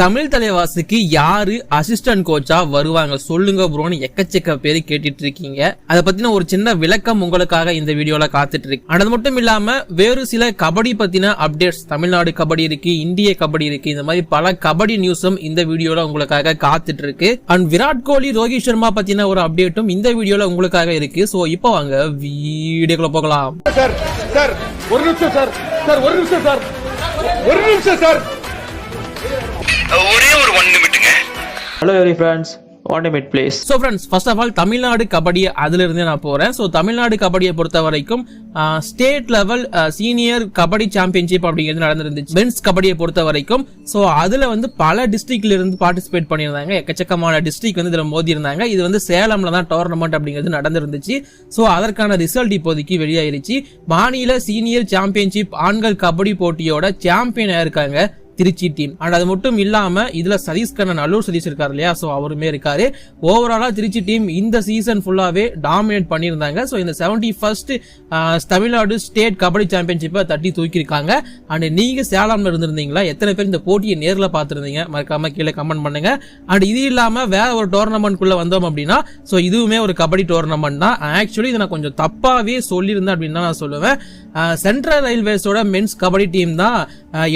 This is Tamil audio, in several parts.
தமிழ் தலைவாசிக்கு யாரு அசிஸ்டன்ட் கோச்சா வருவாங்க சொல்லுங்க ப்ரோன்னு எக்கச்சக்க பேர் கேட்டுட்டு இருக்கீங்க அதை பத்தின ஒரு சின்ன விளக்கம் உங்களுக்காக இந்த வீடியோல காத்துட்டு இருக்கு அது மட்டும் இல்லாம வேறு சில கபடி பத்தின அப்டேட்ஸ் தமிழ்நாடு கபடி இருக்கு இந்திய கபடி இருக்கு இந்த மாதிரி பல கபடி நியூஸும் இந்த வீடியோல உங்களுக்காக காத்துட்டு இருக்கு அண்ட் விராட் கோலி ரோஹித் சர்மா பத்தின ஒரு அப்டேட்டும் இந்த வீடியோல உங்களுக்காக இருக்கு. சோ இப்போ வாங்க வீடியோக்குள்ள போகலாம். சார் சார் ஒரு நிமிஷம் சார் சார் ஒரு நிமிஷம் சார் ஒரு நிமிஷம் சார். ஒரே ஒரு ஒன் நிமிட்டுங்க. Every friends. One minute, please. So friends first of all Tamil Nadu kabaddi அதுல இருந்தே நான் போறேன். ஸோ தமிழ்நாடு கபடியை பொறுத்த வரைக்கும் state level senior kabaddi championship அப்படிங்கிறது நடந்திருந்துச்சு. மென்ஸ் கபடியை பொறுத்த வரைக்கும் ஸோ அதுல வந்து பல டிஸ்ட்ரிக்ட்ல இருந்து பார்ட்டிசிபேட் பண்ணியிருந்தாங்க. எக்கச்சக்கமான டிஸ்ட்ரிக்ட் வந்து இதுல மோதி இருந்தாங்க இது வந்து சேலம்ல தான் டோர்னமெண்ட் அப்படிங்கிறது நடந்திருந்துச்சு. ஸோ அதற்கான ரிசல்ட் இப்போதைக்கு வெளியாயிருச்சு. மாநில சீனியர் சாம்பியன்ஷிப் ஆண்கள் கபடி போட்டியோட சாம்பியன் இருக்காங்க? திருச்சி டீம் அண்ட் அது மட்டும் இல்லாம இதுல சதீஷ் கண்ணன் அல்லூர் சதீஷ் இருக்காரு இல்லையா? சோ அவருமே இருக்காரு. ஓவராலா திருச்சி டீம் இந்த சீசன் ஃபுல்லாவே டாமினேட் பண்ணியிருந்தாங்க. சோ இந்த seventy first Tamil Nadu state kabaddi சாம்பியன்ஷிப்பை தட்டி தூக்கியிருக்காங்க. அண்ட் நீங்க சேலம்ல இருந்திருந்தீங்களா? எத்தனை பேர் இந்த போட்டியை நேரில் பார்த்துருந்தீங்க? மறக்காம கீழே கமெண்ட் பண்ணுங்க. அண்ட் இது இல்லாம வேற ஒரு டோர்னமெண்ட் குள்ள வந்தோம் அப்படின்னா சோ இதுவுமே ஒரு கபடி டோர்னமெண்ட் தான். ஆக்சுவலி இதை நான் கொஞ்சம் தப்பாவே சொல்லியிருந்தேன் அப்படின்னு தான் நான் சொல்லுவேன். சென்ட்ரல் ரயில்வேஸோட மென்ஸ் கபடி டீம் தான்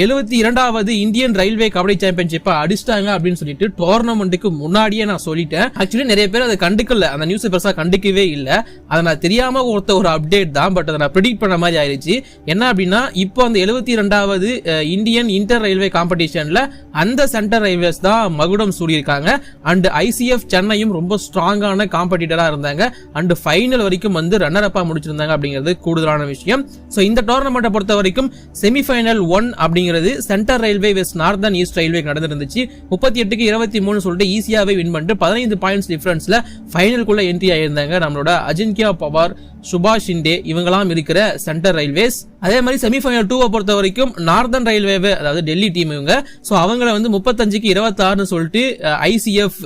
எழுபத்தி இரண்டாவது இந்தியன் ரயில்வே கபடி சாம்பியன்ஷிப்பை அடிச்சிட்டாங்க அப்படின்னு சொல்லிட்டு டோர்னமெண்ட்டுக்கு முன்னாடியே நான் சொல்லிட்டேன். ஆக்சுவலி நிறைய பேர் அதை கண்டுக்கல. அந்த நியூஸ் பெருசாக கண்டுக்கவே இல்லை. அதை நான் தெரியாம கொடுத்த ஒரு அப்டேட் தான். பட் அதை நான் ப்ரிடிக்ட் பண்ண மாதிரி ஆயிடுச்சு என்ன அப்படின்னா இப்போ அந்த எழுபத்தி இரண்டாவது இந்தியன் இன்டர் ரயில்வே காம்படிஷன்ல அந்த சென்ட்ரல் ரயில்வேஸ் தான் மகுடம் சூடியிருக்காங்க. அண்ட் ஐசிஎஃப் சென்னையும் ரொம்ப ஸ்ட்ராங்கான காம்படிட்டராக இருந்தாங்க. அண்ட் ஃபைனல் வரைக்கும் வந்து ரன்னர் அப்பா முடிச்சிருந்தாங்க அப்படிங்கிறது கூடுதலான விஷயம். ஸோ இந்த டோர்னமெண்ட்டை பொறுத்த வரைக்கும் செமிஃபைனல் ஒன் அப்படிங்கிறது centre railway west northern east railway நடந்துருந்துச்சு. முப்பத்தி எட்டுக்கு இருபத்தி மூணு சொல்லிட்டு ஈஸியாகவே வின் பண்ணிட்டு பதினைந்து பாயிண்ட்ஸ் டிஃபரன்ஸில் ஃபைனலுக்குள்ள என்ட்ரி ஆயிருந்தாங்க நம்மளோட அஜின்கியா பவார் சுபாஷ் ஷிண்டே இவங்கெல்லாம் இருக்கிற சென்டர் ரயில்வேஸ் அதே மாதிரி செமிஃபைனல் டூவை பொறுத்த வரைக்கும் நார்தன் ரயில்வே அதாவது டெல்லி டீம் இவங்க. ஸோ அவங்கள வந்து முப்பத்தஞ்சுக்கு இருபத்தாறுன்னு சொல்லிட்டு ஐசிஎஃப்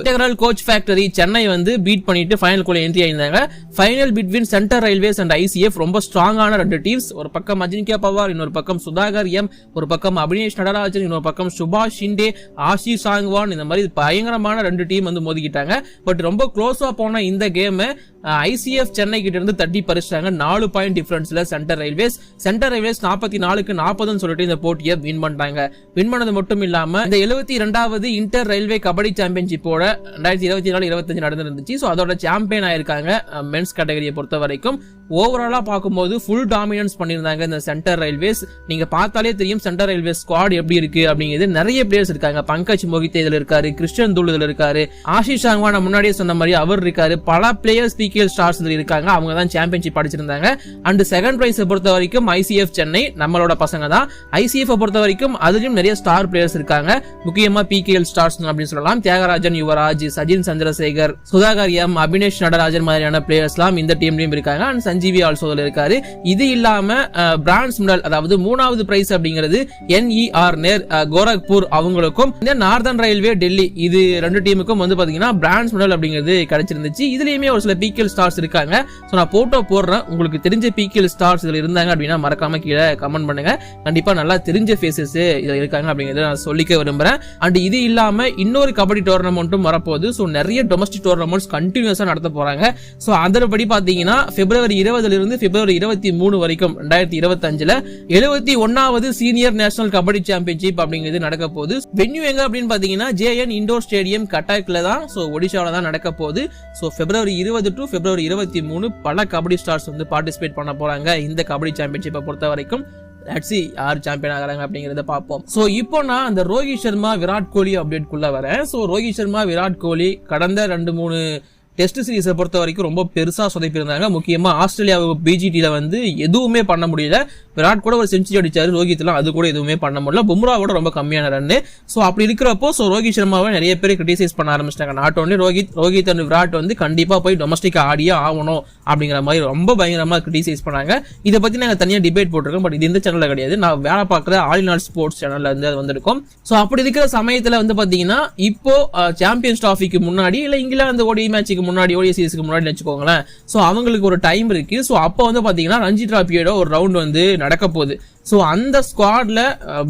கோச் ஃபேக்டரி சென்னை வந்து பீட் பண்ணிட்டு ஃபைனலுக்குள்ள entry ஆயிருந்தாங்க. Final between centre railways and ICF ரொம்ப ஸ்ட்ராங்கான ரெண்டு டீம்ஸ் ஒரு பக்கம் அஜின்கியா பவார் இன்னொரு பக்கம் சுதாகர் எம் ஒரு பக்கம் அபினேஷ் நடராஜன் இன்னொரு பக்கம் சுபாஷ் ஷிண்டே ஆஷி சாங்வான் இந்த மாதிரி பயங்கரமான ரெண்டு டீம் வந்து மோதிக்கிட்டாங்க. பட் ரொம்ப க்ளோஸாக போன இந்த கேம் ஐசிஎஃப் சென்னை கிட்ட இருந்து தட்டி பறிச்சிட்டாங்க. நாலு பாயிண்ட் டிஃபரன்ஸ்ல சென்டர் ரயில்வேஸ் சென்டர் ரயில்வேஸ் நாற்பத்தி நாலுக்கு நாற்பதுன்னு சொல்லிட்டு இந்த போட்டியை வின் பண்ணிட்டாங்க. வின் பண்ணது மட்டும் இல்லாம இந்த எழுபத்தி இரண்டாவது இன்டர் ரயில்வே கபடி சாம்பியன்ஷிப்போட ரெண்டாயிரத்தி இருபத்தி நாலு இருபத்தஞ்சு நடந்திருந்துச்சு. ஸோ அதோட சாம்பியன் ஆயிருக்காங்க மென்ஸ் கேட்டகரியை பொறுத்த வரைக்கும் ஓவராலாக பார்க்கும்போது ஃபுல் டாமினன்ஸ் பண்ணியிருந்தாங்க இந்த சென்டர் ரயில்வேஸ் நீங்கள் பார்த்தாலே தெரியும் சென்டர் ரயில்வே ஸ்குவாட் எப்படி இருக்கு அப்படிங்கிறது. நிறைய பிளேயர்ஸ் இருக்காங்க. பங்கஜ் மோகிதே இதில் இருக்காரு கிறிஸ்டன் தூள் இதில் இருக்காரு ஆஷிஷ் சாங்வா நான் முன்னாடியே சொன்ன மாதிரி அவர் இருக்காரு. பல பிளேயர்ஸ் பிகேஎல் ஸ்டார்ஸ் இதில் இருக்காங்க. அவங்க தான் சாம்பியன்ஷிப் அடிச்சிருந்தாங்க. அண்ட் செகண்ட் ப்ரைஸை பொறுத்த வரைக்கும் ஐசிஎஃப் சென்னை நம்மளோட பசங்க தான். ஐசிஎஃப் பொறுத்த வரைக்கும் அதுலயும் நிறைய ஸ்டார் பிளேயர்ஸ் இருக்காங்க. முக்கியமா பிகேஎல் ஸ்டார்ஸ் அப்படின்னு சொல்லலாம். தியாகராஜன் யுவராஜ் சஜின் சந்திரசேகர் சுதாகர் எம் அபினேஷ் நடராஜன் மாதிரியான பிளேயர்ஸ்லாம் இந்த டீம்லயும் இருக்காங்க. அண்ட் சஞ்சீவி ஆல்சோ இருக்காரு. இது இல்லாம பிரான்ஸ் மெடல் அதாவது மூணாவது பிரைஸ் அப்படிங்கிறது என்இஆர் நேர் கோரக்பூர் அவங்களுக்கும் இந்த நார்தன் ரயில்வே டெல்லி இது ரெண்டு டீமுக்கும் வந்து பாத்தீங்கன்னா பிரான்ஸ் மெடல் அப்படிங்கிறது கிடைச்சிருந்துச்சு. இதுலயுமே ஒரு சில பிகேல் ஸ்டார்ஸ் இருக்காங்க. ஸோ நான் போட்டோ போடுறேன். உங்களுக்கு தெரிஞ்ச பிகேல் ஸ்டார்ஸ் இதில் இருந்தாங்க அப்படின்னா மறக்காம கீழே கமெண்ட் பண்ணுங்க. கண்டிப்பா நல்லா தெரிஞ்ச ஃபேஸஸ் இதில் இருக்காங்க அப்படிங்கிறத நான் சொல்லிக்க விரும்புறேன். அண்ட் இது இல்லாம இன்னொரு கபடி டோர்னமெண்ட்டும் வரப்போகுது. ஸோ நிறைய டொமஸ்டிக் டோர்னமெண்ட்ஸ் கண்டினியூஸாக நடத்த போறாங்க. ஸோ அதன்படி பார்த்தீங்கன்னா பிப்ரவரி இருபதுல இருந்து பிப்ரவரி இருபத்தி மூணு வரைக்கும் ரெண்டாயிரத்தி இருபத்தஞ்சுல. எழுபத்தி ஒன்னாவது சீனியர் நேஷனல் கபடி சாம்பியன்ஷிப் அப்படிங்கிறது நடக்க போகுது. வென்யூ எங்க அப்படின்னு பார்த்தீங்கன்னா ஜேஎன் இண்டோர் ஸ்டேடியம் கட்டாக்கில் தான் ஸோ ஒடிஷாவில் தான் நடக்க போகுது. ஸோ பிப்ரவரி இருபது டு பிப்ரவரி இருபத்தி மூணு பல கபடி ஸ்டார்ஸ் வந்து பார்ட்டிசிபேட் பண்ண போறாங்க இந்த கபடி சாம்பியன்ஷிப்பை பொறுத்த வரைக்கும். லட்சி யார் சாம்பியன் ஆகுறாங்க அப்படிங்கறத பார்ப்போம். ஸோ இப்போ நான் அந்த ரோஹித் சர்மா விராட் கோலி அப்டேட் குள்ள வரேன். ஸோ ரோஹித் சர்மா விராட் கோலி கடந்த ரெண்டு மூணு டெஸ்ட் சீரிஸை பொறுத்த வரைக்கும் ரொம்ப பெருசாக சொதப்பியிருந்தாங்க. முக்கியமாக ஆஸ்திரேலியாவுக்கு பிஜிடியில் வந்து எதுவுமே பண்ண முடியல. விராட் கூட ஒரு செஞ்சுரி அடித்தார் ரோஹித்லாம் அது கூட எதுவுமே பண்ண முடியல. பும்ராவோட ரொம்ப கம்மியான ரன்னு ஸோ அப்படி இருக்கிறப்போ ஸோ ரோஹித் சர்மாவை நிறைய பேர் கிரிட்டிசைஸ் பண்ண ஆரம்பிச்சிட்டாங்க. Not only Rohit Rohit and Virat வந்து கண்டிப்பாக போய் டொமஸ்டிக் ஆடியே ஆகணும் அப்படிங்கிற மாதிரி ரொம்ப பயங்கரமாக கிரிட்டிசைஸ் பண்ணாங்க. இதை பற்றி நாங்கள் தனியாக டிபேட் போட்டிருக்கோம் பட் இது இந்த சேனலில் கிடையாது. நான் வேலை பார்க்குற ஆல் நாள் ஸ்போர்ட்ஸ் சேனலில் இருந்து அது வந்திருக்கும். ஸோ அப்படி இருக்கிற சமயத்தில் வந்து பார்த்தீங்கன்னா இப்போ சாம்பியன்ஸ் டிராஃபிக்கு முன்னாடி இல்லை இங்கிலாந்து ஓடி மேட்சுக்கு முன்னாடி ஓடிய முன்னாடி வச்சுக்கோங்களேன் ஸோ அவங்களுக்கு ஒரு டைம் இருக்கு. ஸோ அப்போ வந்து பாத்தீங்கன்னா ரஞ்சி டிராபியோட ஒரு ரவுண்ட் வந்து நடக்க போகுது. ஸோ அந்த ஸ்குவாட்ல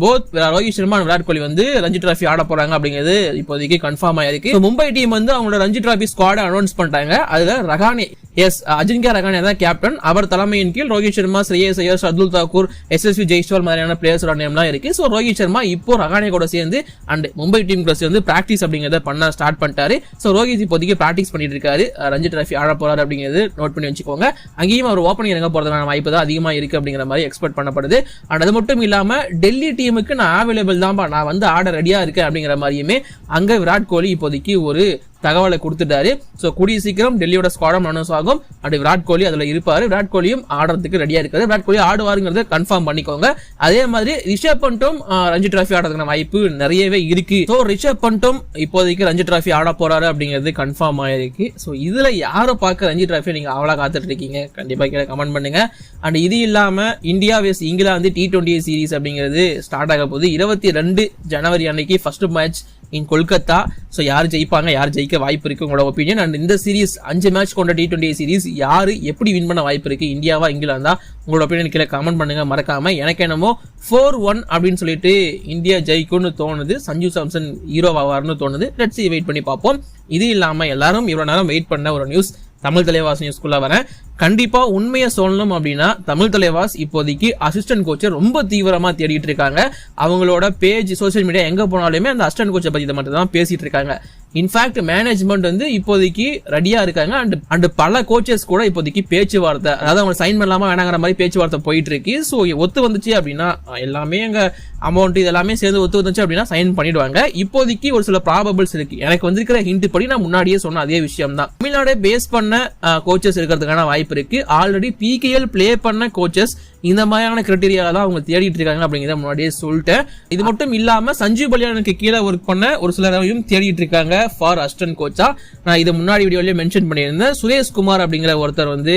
போத் ரோஹித் சர்மா அண்ட் விராட் கோலி வந்து ரஞ்சி டிராஃபி ஆட போறாங்க அப்படிங்கிறது இப்போதைக்கு கன்ஃபார்ம் ஆயிருக்கு. மும்பை டீம் வந்து அவங்களோட ரஞ்சி டிராஃபி ஸ்குவாட அனௌன்ஸ் பண்ணிட்டாங்க. அதுல ரகானே எஸ் அஜின்கா ரகானே தான் கேப்டன் அவர் தலைமையின் கீழ் ரோஹித் சர்மா ஸ்ரேயஸ் ஐயர் அப்துல் தாக்கூர் எஸ்எஸ்வி ஜெய்ஸ்வால் மாதிரியான பிளேயர்ஸோட நேம்லாம் இருக்கு. ஸோ ரோஹித் சர்மா இப்போ ரகானே கூட சேர்ந்து அண்ட் மும்பை டீம் கூட சேர்ந்து பிராக்டிஸ் அப்படிங்கறத பண்ண ஸ்டார்ட் பண்ணிட்டாரு. ஸோ ரோஹித் இப்போதைக்கு பிராக்டிஸ் பண்ணிட்டு இருக்காரு. ரஞ்சி டிராஃபி ஆட போறாரு அப்படிங்கிறது நோட் பண்ணி வச்சுக்கோங்க. அங்கேயும் அவர் ஓப்பனிங் இறங்க போறதுக்கான வாய்ப்பு தான் அதிகமாக இருக்கு அப்படிங்கிற மாதிரி எக்ஸ்பெக்ட் பண்ணப்படுது. அண்ட் அது மட்டும் இல்லாமல் டெல்லி டீமுக்கு நான் அவைலபிள் தான்ப்பா நான் வந்து ஆட ரெடியாக இருக்கேன் அப்படிங்கிற மாதிரியுமே அங்கே விராட் கோலி இப்போதைக்கு ஒரு தகவலை கொடுத்துட்டாரு. ஸோ கூடிய சீக்கிரம் டெல்லியோட ஸ்குவாடம் அனௌன்ஸ் ஆகும். அண்ட் விராட் கோலி அதில் இருப்பார். விராட் கோலியும் ஆடுறதுக்கு ரெடியாக இருக்காரு. விராட் கோலி ஆடுவாருங்கிறத கன்ஃபார்ம் பண்ணிக்கோங்க. அதே மாதிரி ரிஷப் பண்ட்டும் ரஞ்சி டிராஃபி ஆடுறதுக்கான வாய்ப்பு நிறையவே இருக்கு. ஸோ ரிஷப் பண்ட்டும் இப்போதைக்கு ரஞ்சி டிராஃபி ஆட போறாரு அப்படிங்கிறது கன்ஃபார்ம் ஆயிருக்கு. ஸோ இதில் யாரை பார்க்க ரஞ்சி டிராஃபி நீங்கள் அவ்வளோ காத்துட்டு இருக்கீங்க? கண்டிப்பாக கீழே கமெண்ட் பண்ணுங்க. அண்ட் இது இல்லாமல் இந்தியா வெஸ் இங்கிலாந்து டி டுவெண்ட்டி சீரிஸ் அப்படிங்கிறது ஸ்டார்ட் ஆக போகுது. இருபத்தி ரெண்டு ஜனவரி அன்னைக்கு first match in Kolkata. So யார் ஜெயிப்பாங்க? யார் ஜெயிக்க வாய்ப்பு இருக்கு உங்களோட ஒப்பீனியன் அண்ட் இந்த சீரிஸ் அஞ்சு மேட்ச் கொண்ட டி டுவெண்ட்டி சீரிஸ் யார் எப்படி வின் பண்ண வாய்ப்பு இருக்கு? இந்தியாவா இங்கிலாந்தா? உங்களோட ஒப்பீனியன் கீழே கமெண்ட் பண்ணுங்க. மறக்காம எனக்கு என்னமோ ஃபோர் ஒன் அப்படின்னு சொல்லிட்டு இந்தியா ஜெயிக்கும்னு தோணுது. சஞ்சு சாம்சன் ஹீரோ ஆவார்னு தோணுது. லெட்ஸ் வெயிட் பண்ணி பார்ப்போம். இது இல்லாமல் எல்லாரும் இவ்வளோ நேரம் வெயிட் பண்ண ஒரு நியூஸ் தமிழ் தலைவாஸ் நியூஸ்க்குள்ள வரேன். கண்டிப்பா உண்மையை சொல்லணும் அப்படின்னா தமிழ் தலைவாஸ் இப்போதைக்கு அசிஸ்டன்ட் கோச்சை ரொம்ப தீவிரமா தேடிட்டு இருக்காங்க. அவங்களோட பேஜ் சோஷியல் மீடியா எங்க போனாலுமே அந்த அசிஸ்டன்ட் கோச்சை பத்தி மட்டும் தான் பேசிட்டு இருக்காங்க. இன்ஃபேக்ட் மேனேஜ்மெண்ட் வந்து இப்போதைக்கு ரெடியா இருக்காங்க. அண்ட் அண்ட் பல கோச்சஸ் கூட இப்போதைக்கு பேச்சுவார்த்தை அதாவது அவங்க சைன் பண்ணலாமா வேணாங்கிற மாதிரி பேச்சுவார்த்தை போயிட்டு இருக்கு. ஸோ ஒத்து வந்துச்சு அப்படின்னா எல்லாமே எங்க அமௌண்ட் இதெல்லாமே சேர்ந்து ஒத்து வந்துச்சு அப்படின்னா சைன் பண்ணிடுவாங்க. இப்போதைக்கு ஒரு சில ப்ராபபிள்ஸ் இருக்கு. எனக்கு வந்திருக்கிற ஹிண்ட் படி நான் முன்னாடியே சொன்ன அதே விஷயம் தான் தமிழ்நாடு பேஸ் பண்ண கோச்சஸ் இருக்கிறதுக்கான வாய்ப்பு இருக்கு. ஆல்ரெடி பிகேஎல் ப்ளே பண்ண கோச்சஸ் இந்த மாதிரியான கிரைட்டீரியால தான் அவங்க தேடிட்டு இருக்காங்க அப்படிங்கிறத முன்னாடியே சொல்லிட்டேன். இது மட்டும் இல்லாம சஞ்சீவ் பலியானுக்கு கீழே ஒர்க் பண்ண ஒரு சிலரையும் தேடிட்டு இருக்காங்க ஃபார் அஸ்டன் கோச்சா நான் இது முன்னாடி வீடியோலயே மென்ஷன் பண்ணியிருந்தேன். சுரேஷ் குமார் அப்படிங்கிற ஒருத்தர் வந்து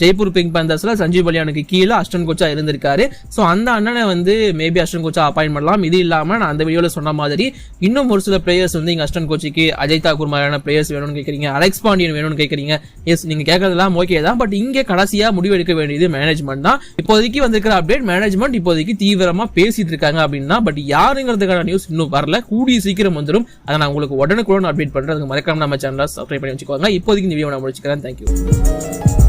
ஜெய்ப்பூர் பிங்க் பந்தர்ஸ்ல சஞ்சீவ் பலியானுக்கு கீழே அஸ்டன் கோச்சா இருந்திருக்காரு. ஸோ அந்த அண்ணனை வந்து மேபி அஸ்டன் கோச்சா அப்பாயின் பண்ணலாம். இது இல்லாமல் நான் அந்த வீடியோவில் சொன்ன மாதிரி இன்னும் ஒரு சில பிளேயர்ஸ் வந்து இங்கே அஸ்டன் கோச்சிக்கு அஜய் தாக்கூர் மாதிரியான பிளேயர்ஸ் வேணும்னு கேட்குறீங்க அலெக்ஸ் பாண்டியன் வேணும்னு கேட்குறீங்க எஸ் நீங்கள் கேட்கறதெல்லாம் ஓகே தான். பட் இங்கே கடைசியா முடிவெடுக்க வேண்டியது மேனேஜ்மெண்ட் தான். இப்போதைக்கு வந்திருக்கிற அப்டேட் மேனேஜ்மெண்ட் இப்போதைக்கு தீவிரமா பேசிட்டு இருக்காங்க அப்படின்னா பட் யாருங்கிறதுக்கான நியூஸ் இன்னும் வரல. கூடிய சீக்கிரம் வந்துடும் அதை நான் உங்களுக்கு உடனுக்குடன் அப்டேட் பண்ணுறதுக்கு மறக்காம நம்ம சேனலை சப்ஸ்கிரைப் பண்ணி வச்சுக்கோங்க. இப்போதைக்கு இந்த வீடியோ நான் முடிச்சுக்கிறேன். தேங்க்யூ